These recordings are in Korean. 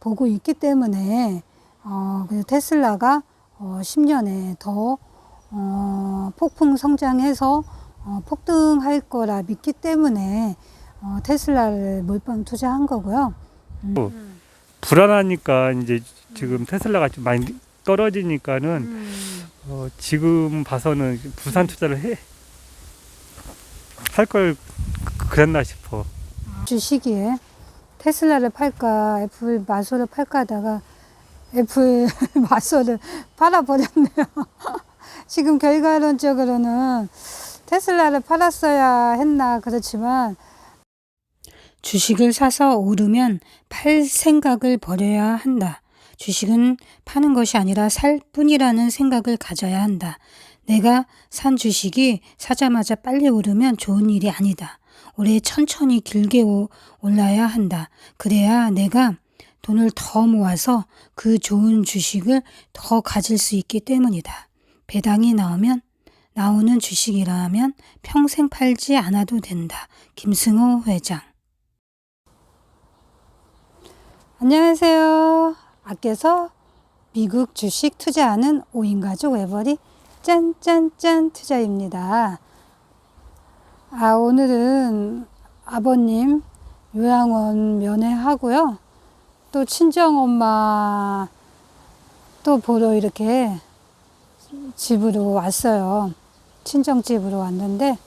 보고 있기 때문에 어, 그 테슬라가 어, 10년에 더 어, 폭풍 성장해서 어, 폭등할 거라 믿기 때문에 어, 테슬라를 몰빵 투자한 거고요. 불안하니까 이제 지금 테슬라가 좀 많이 떨어지니까는 음. 어, 지금 봐서는 부산 투자를 해 할 걸 그랬나 싶어. 주시기에 테슬라를 팔까 애플 마소를 팔까 하다가 애플 마소를 팔아버렸네요. 지금 결과론적으로는 테슬라를 팔았어야 했나 그렇지만 주식을 사서 오르면 팔 생각을 버려야 한다. 주식은 파는 것이 아니라 살 뿐이라는 생각을 가져야 한다. 내가 산 주식이 사자마자 빨리 오르면 좋은 일이 아니다. 오래 천천히 길게 오- 올라야 한다. 그래야 내가 돈을 더 모아서 그 좋은 주식을 더 가질 수 있기 때문이다. 배당이 나오면 나오는 주식이라면 평생 팔지 않아도 된다. 김승호 회장. 안녕하세요. 아껴서 미국 주식 투자하는 5인 가족 외벌이 짠짠짠 투자입니다. 아, 오늘은 아버님 요양원 면회하고요. 또 친정엄마 또 보러 이렇게 집으로 왔어요. 친정집으로 왔는데,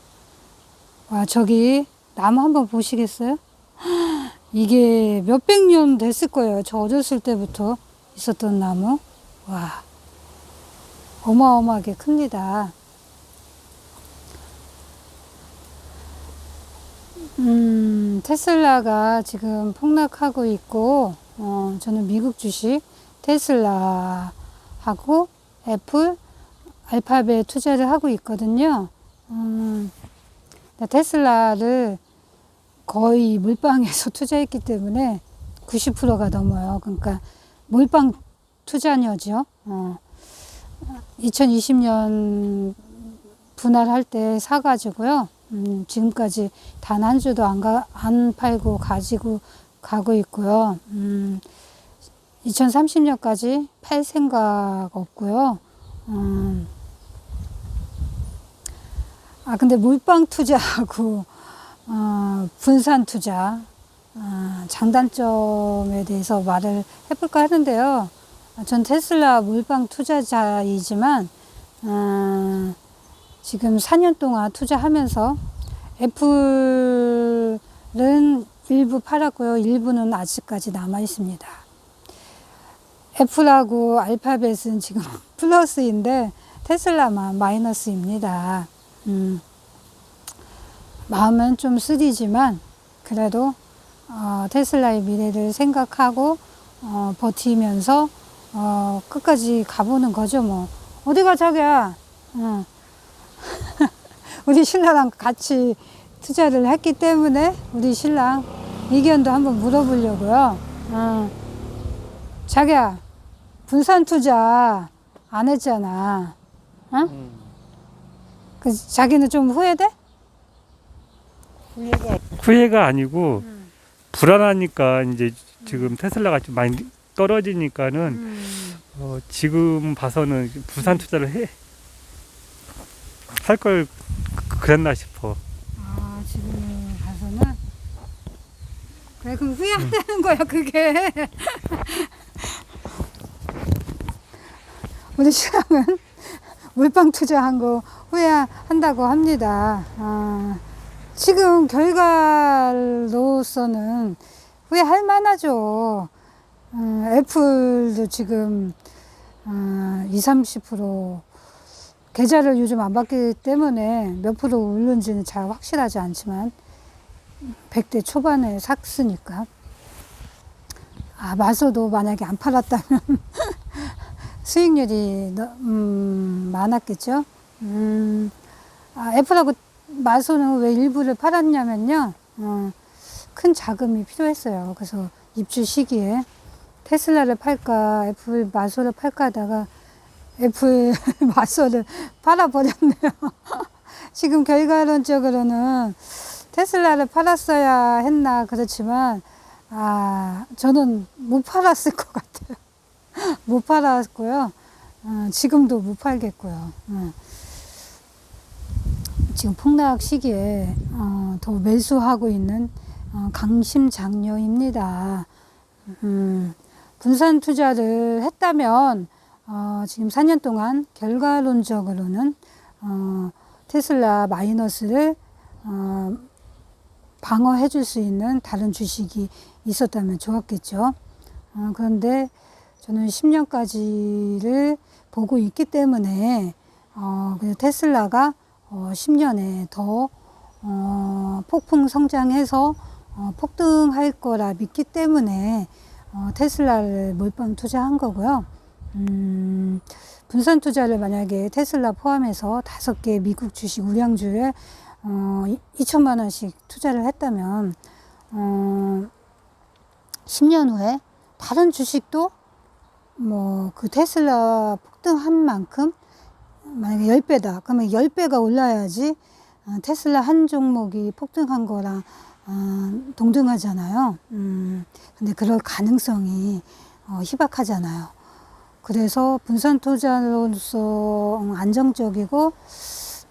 와, 저기 나무 한번 보시겠어요? 이게 몇백 년 됐을 거예요. 저 어렸을 때부터 있었던 나무. 와, 어마어마하게 큽니다. 음, 테슬라가 지금 폭락하고 있고, 어, 저는 미국 주식 테슬라하고 애플, 알파벳 투자를 하고 있거든요. 음, 테슬라를 거의 몰빵해서 투자했기 때문에 90%가 넘어요. 그러니까 몰빵 투자녀죠. 어. 2020년 분할할 때 사가지고요. 음, 지금까지 단 한 주도 안, 가, 안 팔고 가지고 가고 있고요. 음, 2030년까지 팔 생각 없고요. 음, 아, 근데 몰빵 투자하고, 어, 분산 투자, 어, 장단점에 대해서 말을 해볼까 하는데요. 아, 전 테슬라 몰빵 투자자이지만, 어, 지금 4년 동안 투자하면서 애플은 일부 팔았고요. 일부는 아직까지 남아 있습니다. 애플하고 알파벳은 지금 플러스인데 테슬라만 마이너스입니다. 음, 마음은 좀 쓰리지만 그래도 어, 테슬라의 미래를 생각하고 어, 버티면서 어, 끝까지 가보는 거죠 뭐 어디가 자기야 응. 우리 신랑랑 같이 투자를 했기 때문에 우리 신랑 의견도 한번 물어보려고요. 응. 자기야 분산 투자 안 했잖아. 응? 그 자기는 좀 후회돼? 후회가 아니고 불안하니까 이제 지금 테슬라가 좀 많이 떨어지니까는 어, 지금 봐서는 부산 투자를 해. 할 걸 그랬나 싶어. 아, 지금 가서는 그래 그럼 후회한다는 거야 그게 우리 신랑은 물방 투자한 거 후회한다고 합니다. 아, 지금 결과로서는 후회할 만하죠. 음, 애플도 지금 어, 20, 30% 계좌를 요즘 안 받기 때문에 몇 프로 오르는지는 잘 확실하지 않지만 100대 초반에 샀으니까 아 마소도 만약에 안 팔았다면 수익률이 너- 음, 많았겠죠. 음, 아, 애플하고 마소는 왜 일부를 팔았냐면요. 어, 큰 자금이 필요했어요. 그래서 입주 시기에 테슬라를 팔까 애플 마소를 팔까 하다가 애플 마소를 팔아버렸네요. 지금 결과론적으로는 테슬라를 팔았어야 했나 그렇지만 아, 저는 못 팔았을 것 같아요. 못 팔았고요. 어, 지금도 못 팔겠고요. 어. 지금 폭락 시기에 어, 더 매수하고 있는 어, 강심장려입니다. 음, 분산 투자를 했다면 어, 지금 4년 동안 결과론적으로는 어, 테슬라 마이너스를 어, 방어해 줄 수 있는 다른 주식이 있었다면 좋았겠죠. 어, 그런데 저는 10년까지를 보고 있기 때문에 어, 그 테슬라가 어, 10년에 더 어, 폭풍 성장해서 어, 폭등할 거라 믿기 때문에 어, 테슬라를 몰빵 투자한 거고요. 음, 분산 투자를 만약에 테슬라 포함해서 다섯 개 미국 주식 우량주에 어, 2천만 원씩 투자를 했다면 어, 10년 후에 다른 주식도 뭐 그 테슬라 폭등한 만큼 만약에 10배다. 그러면 10배가 올라야지 어, 테슬라 한 종목이 폭등한 거랑 어, 동등하잖아요. 음, 근데 그럴 가능성이 어, 희박하잖아요. 그래서 분산 투자로서 안정적이고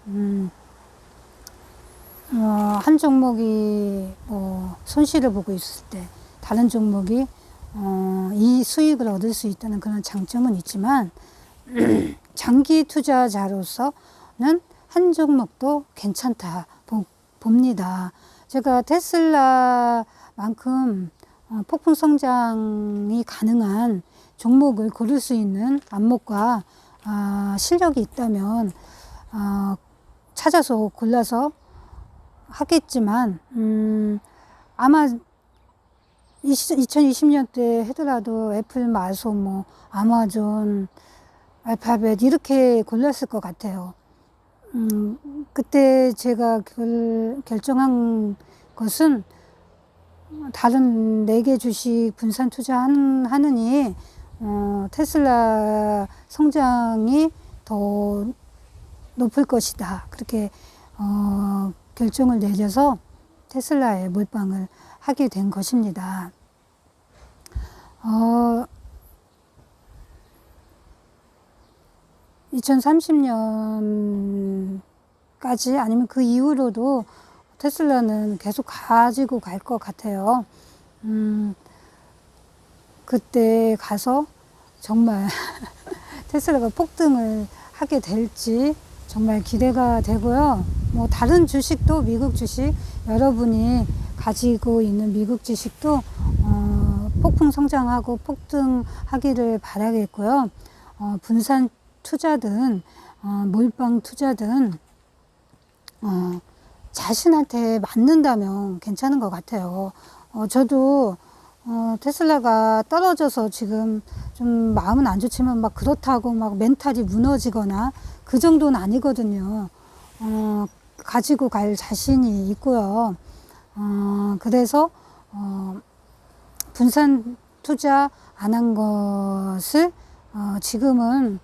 음, 어, 한 종목이 뭐 손실을 보고 있을 때 다른 종목이 어, 이 수익을 얻을 수 있다는 그런 장점은 있지만 장기 투자자로서는 한 종목도 괜찮다 보, 봅니다. 제가 테슬라만큼 어, 폭풍 성장이 가능한 종목을 고를 수 있는 안목과 아, 실력이 있다면 아, 찾아서 골라서 하겠지만 음, 아마 2020년대 하더라도 애플, 마소, 뭐 아마존, 알파벳 이렇게 골랐을 것 같아요. 음, 그때 제가 결, 결정한 것은 다른 네 개 주식 분산 투자하느니 어, 테슬라 성장이 더 높을 것이다. 그렇게 어, 결정을 내려서 테슬라에 몰빵을 하게 된 것입니다. 어, 2030년까지 아니면 그 이후로도 테슬라는 계속 가지고 갈 것 같아요. 음, 그때 가서 정말 테슬라가 폭등을 하게 될지 정말 기대가 되고요. 뭐 다른 주식도 미국 주식 여러분이 가지고 있는 미국 주식도 어, 폭풍 성장하고 폭등하기를 바라겠고요. 어, 분산 투자든 어, 몰빵 투자든 어, 자신한테 맞는다면 괜찮은 것 같아요. 어, 저도 어, 테슬라가 떨어져서 지금 좀 마음은 안 좋지만 막 그렇다고 막 멘탈이 무너지거나 그 정도는 아니거든요. 어, 가지고 갈 자신이 있고요. 어, 그래서 어, 분산 투자 안 한 것을 어, 지금은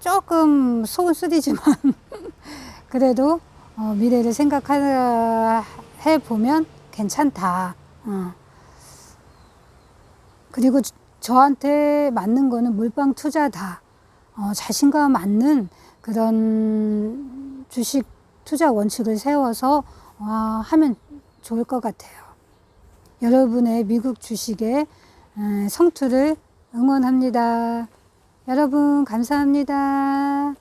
조금 속은 쓰리지만 그래도 어, 미래를 생각해 보면 괜찮다. 어. 그리고 저- 저한테 맞는 거는 몰빵 투자다. 어, 자신과 맞는 그런 주식 투자 원칙을 세워서 어, 하면 좋을 것 같아요. 여러분의 미국 주식의 에, 성투를 응원합니다. 여러분 감사합니다.